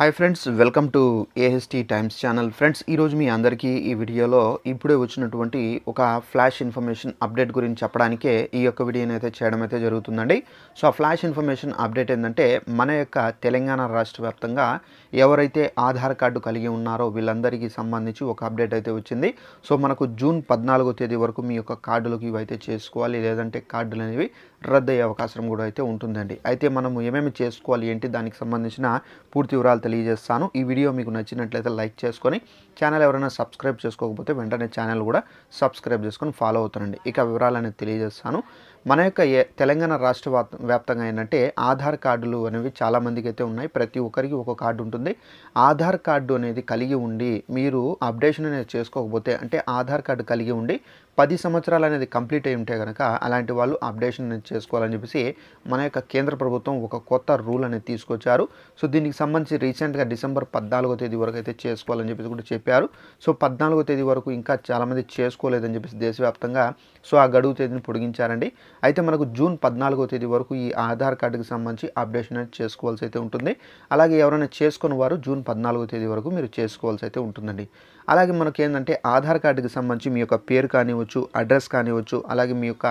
Hi friends welcome to AHT times channel friends ఈరోజు మీ అందరికీ ఈ వీడియోలో ఇప్పుడే వచ్చినటువంటి ఒక ఫ్లాష్ ఇన్ఫర్మేషన్ అప్డేట్ గురించి చెప్పడానికే ఈ యొక్క వీడియోని అయితే చేయడం అయితే జరుగుతుందండి. సో ఆ ఫ్లాష్ ఇన్ఫర్మేషన్ అప్డేట్ ఏంటంటే మన యొక్క తెలంగాణ రాష్ట్ర వ్యాప్తంగా ఎవరైతే ఆధార్ కార్డు కలిగి ఉన్నారో వీళ్ళందరికీ సంబంధించి ఒక అప్డేట్ అయితే వచ్చింది. సో మనకు జూన్ పద్నాలుగో తేదీ వరకు మీ యొక్క కార్డులకు ఇవైతే చేసుకోవాలి లేదంటే కార్డులు అనేవి రద్దు అయ్యే అవకాశం కూడా అయితే ఉంటుందండి. అయితే మనము ఏమేమి చేసుకోవాలి ఏంటి దానికి సంబంధించిన పూర్తి వివరాలు తెలియజేస్తాను. ఈ వీడియో మీకు నచ్చినట్లయితే లైక్ చేసుకొని ఛానల్ ఎవరైనా సబ్స్క్రైబ్ చేసుకోకపోతే వెంటనే ఛానల్ కూడా సబ్స్క్రైబ్ చేసుకొని ఫాలో అవుతానండి. ఇక వివరాలు అనేది తెలియజేస్తాను. మన యొక్క ఏ- తెలంగాణ రాష్ట్ర వ్యాప్తంగా ఏంటంటే ఆధార్ కార్డులు అనేవి చాలామందికి అయితే ఉన్నాయి. ప్రతి ఒక్కరికి ఒక కార్డు ఉంటుంది. ఆధార్ కార్డు అనేది కలిగి ఉండి మీరు అప్డేషన్ అనేది చేసుకోకపోతే అంటే ఆధార్ కార్డు కలిగి ఉండి పది సంవత్సరాలు అనేది కంప్లీట్ అయి ఉంటే కనుక అలాంటి వాళ్ళు అప్డేషన్ అనేది చేసుకోవాలని చెప్పేసి మన యొక్క కేంద్ర ప్రభుత్వం ఒక కొత్త రూల్ అనేది తీసుకొచ్చారు. సో దీనికి సంబంధించి రీసెంట్గా డిసెంబర్ పద్నాలుగో తేదీ వరకు అయితే చేసుకోవాలని చెప్పేసి కూడా చెప్పారు. సో పద్నాలుగో తేదీ వరకు ఇంకా చాలామంది చేసుకోలేదని చెప్పేసి దేశవ్యాప్తంగా సో ఆ గడువు తేదీని పొడిగించారండి. అయితే మనకు జూన్ పద్నాలుగో తేదీ వరకు ఈ ఆధార్ కార్డుకి సంబంధించి అప్డేషన్ అనేది చేసుకోవాల్సి అయితే ఉంటుంది. అలాగే ఎవరైనా చేసుకున్న వారు జూన్ పద్నాలుగో తేదీ వరకు మీరు చేసుకోవాల్సి అయితే ఉంటుందండి. అలాగే మనకి ఏంటంటే ఆధార్ కార్డుకి సంబంధించి మీ యొక్క పేరు కానివ్వచ్చు అడ్రస్ కానివ్వచ్చు అలాగే మీ యొక్క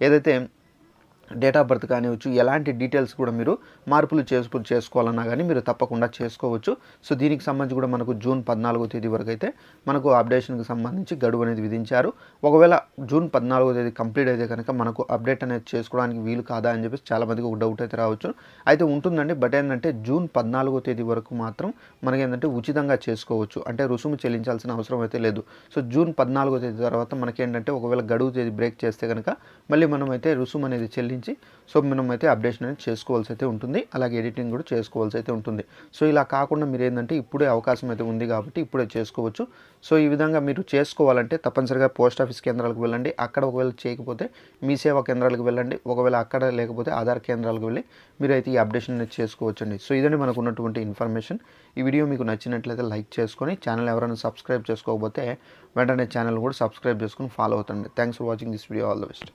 ఏదైతే డేట్ ఆఫ్ బర్త్ కానివ్వచ్చు ఎలాంటి డీటెయిల్స్ కూడా మీరు మార్పులు చేసుకు చేసుకోవాలన్నా కానీ మీరు తప్పకుండా చేసుకోవచ్చు. సో దీనికి సంబంధించి కూడా మనకు జూన్ పద్నాలుగో తేదీ వరకు అయితే మనకు అప్డేషన్కి సంబంధించి గడువు అనేది విధించారు. ఒకవేళ జూన్ పద్నాలుగో తేదీ కంప్లీట్ అయితే కనుక మనకు అప్డేట్ అనేది చేసుకోవడానికి వీలు కాదా అని చెప్పేసి చాలామందికి ఒక డౌట్ అయితే రావచ్చు. అయితే ఉంటుందండి బట్ ఏంటంటే జూన్ పద్నాలుగో తేదీ వరకు మాత్రం మనకి ఏంటంటే ఉచితంగా చేసుకోవచ్చు. అంటే రుసుము చెల్లించాల్సిన అవసరం అయితే లేదు. సో జూన్ పద్నాలుగో తేదీ తర్వాత మనకేంటంటే ఒకవేళ గడువు తేదీ బ్రేక్ చేస్తే కనుక మళ్ళీ మనం అయితే రుసుము అనేది చెల్లించి సో మనం అయితే అప్డేషన్ అనేది చేసుకోవాల్సి అయితే ఉంటుంది. అలాగే ఎడిటింగ్ కూడా చేసుకోవాల్సి అయితే ఉంటుంది. సో ఇలా కాకుండా మీరు ఏంటంటే ఇప్పుడే అవకాశం అయితే ఉంది కాబట్టి ఇప్పుడే చేసుకోవచ్చు. సో ఈ విధంగా మీరు చేసుకోవాలంటే తప్పనిసరిగా పోస్ట్ ఆఫీస్ కేంద్రాలకు వెళ్ళండి. అక్కడ ఒకవేళ చేయకపోతే మీ సేవా కేంద్రాలకు వెళ్ళండి. ఒకవేళ అక్కడ లేకపోతే ఆధార్ కేంద్రాలకు వెళ్ళి మీరు అయితే ఈ అప్డేషన్ అనేది చేసుకోవచ్చండి. సో ఇదండి మనకు ఉన్నటువంటి ఇన్ఫర్మేషన్. ఈ వీడియో మీకు నచ్చినట్లయితే లైక్ చేసుకొని ఛానల్ ఎవరైనా సబ్స్క్రైబ్ చేసుకోకపోతే వెంటనే ఛానల్ కూడా సబ్స్క్రైబ్ చేసుకుని follow అవుతండి. Thanks for watching this video. All the best.